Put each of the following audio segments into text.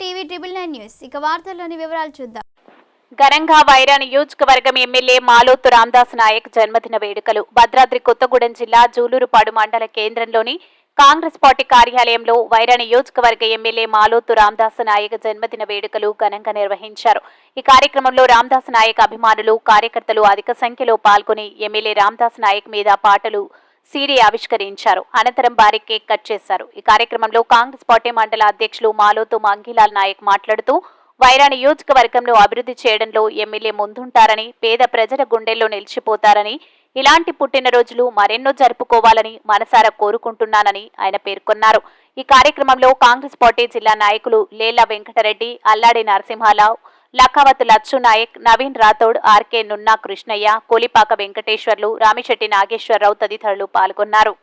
TV triple nine news. ఇక వార్తల్లోని వివరాలు చూద్దాం. ఘనంగా వైరా నియోజకవర్గం ఎమ్మెల్యే మాలోతు రామదాస్ నాయక్ జన్మదిన వేడుకలు. భద్రాద్రి కొత్తగూడెం జిల్లా జూలూరుపాడు మండల కేంద్రంలోని కాంగ్రెస్ పార్టీ కార్యాలయంలో వైరా నియోజకవర్గ ఎమ్మెల్యే మాలోతు రామదాస్ నాయక్ జన్మదిన వేడుకలు ఘనంగా నిర్వహించారు. ఈ కార్యక్రమంలో రామదాస్ నాయక్ అభిమానులు కార్యకర్తలు అధిక సంఖ్యలో పాల్గొని ఎమ్మెల్యే రామదాస్ నాయక్ మీద పాటలు సీడీ ఆవిష్కరించారు. అనంతరం భారీ కేక్ కట్ చేశారు. ఈ కార్యక్రమంలో కాంగ్రెస్ పార్టీ మండల అధ్యక్షులు మాలోతు మంగిలాల్ నాయక్ మాట్లాడుతూ వైరా నియోజకవర్గంలో అభివృద్ధి చేయడంలో ఎమ్మెల్యే ముందుంటారని పేద ప్రజల గుండెల్లో నిలిచిపోతారని ఇలాంటి పుట్టినరోజులు మరెన్నో జరుపుకోవాలని మనసారా కోరుకుంటున్నానని ఆయన పేర్కొన్నారు. ఈ కార్యక్రమంలో కాంగ్రెస్ పార్టీ జిల్లా నాయకులు లేలా వెంకటరెడ్డి అల్లాడి నరసింహారావు లఖావత్ లచ్చు నాయక్ నవీన్ రాథోడ్ ఆర్కే నున్నా కృష్ణయ్య కోలిపాక వెంకటేశ్వర్లు రామిశెట్టి నాగేశ్వరరావు తదితరులు పాల్గొన్నారు.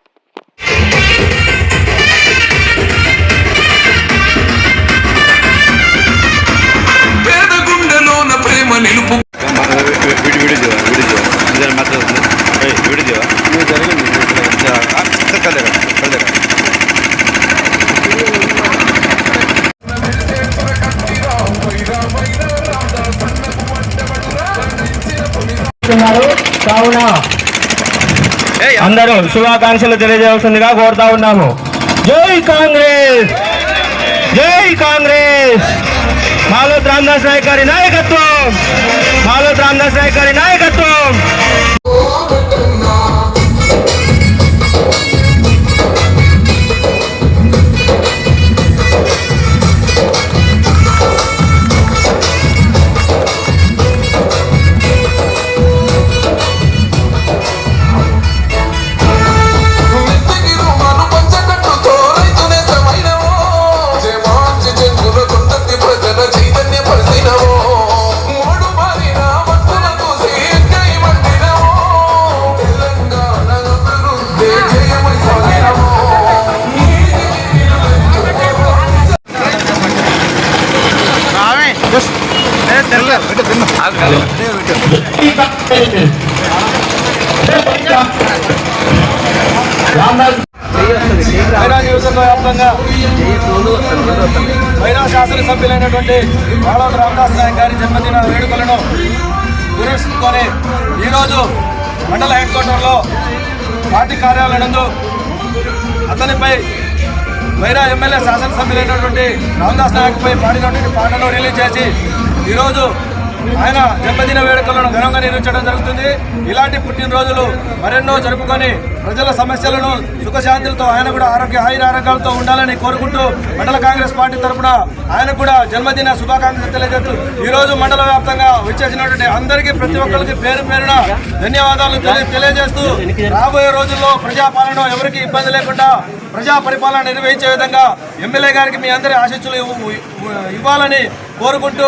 ఉన్నారు కావున అందరూ శుభాకాంక్షలు తెలియజేయాల్సిందిగా కోరుతా ఉన్నాము జై కాంగ్రెస్! జై కాంగ్రెస్! మాలోత్ రామదాస్ నాయక్ గారి నాయకత్వం! మాలోత్ రామదాస్ నాయక్ గారి నాయకత్వం! రామదాస్ వైరా నియోజకవర్గ వ్యాప్తంగా శాసనసభ్యులైనటువంటి బాలవతి రామదాస్ నాయక్ గారి జన్మదిన వేడుకలను గురేసుకొని ఈరోజు మండల హెడ్ క్వార్టర్లో పార్టీ కార్యాలయం అతనిపై వైరా ఎమ్మెల్యే శాసనసభ్యులైనటువంటి రామదాస్ నాయక్పై పాడినటువంటి పాటను రిలీజ్ చేసి ఈరోజు ఆయన జన్మదిన వేడుకలను ఘనంగా నిర్వహించడం జరుగుతుంది. ఇలాంటి పుట్టినరోజులు మరెన్నో జరుపుకొని ప్రజల సమస్యలను సుఖశాంతులతో ఆయన కూడా ఆరోగ్య ఆయుర ఆరోగ్యాలతో ఉండాలని కోరుకుంటూ మండల కాంగ్రెస్ పార్టీ తరఫున ఆయన కూడా జన్మదిన శుభాకాంక్షలు తెలియజేస్తూ ఈరోజు మండల వ్యాప్తంగా వచ్చేసినటువంటి అందరికీ ప్రతి ఒక్కరికి పేరు పేరున ధన్యవాదాలు తెలి- తెలియజేస్తూ రాబోయే రోజుల్లో ప్రజాపాలన ఎవరికి ఇబ్బంది లేకుండా ప్రజా పరిపాలన నిర్వహించే విధంగా ఎమ్మెల్యే గారికి మీ అందరి ఆశీస్సులు ఇవ్వాలని కోరుకుంటూ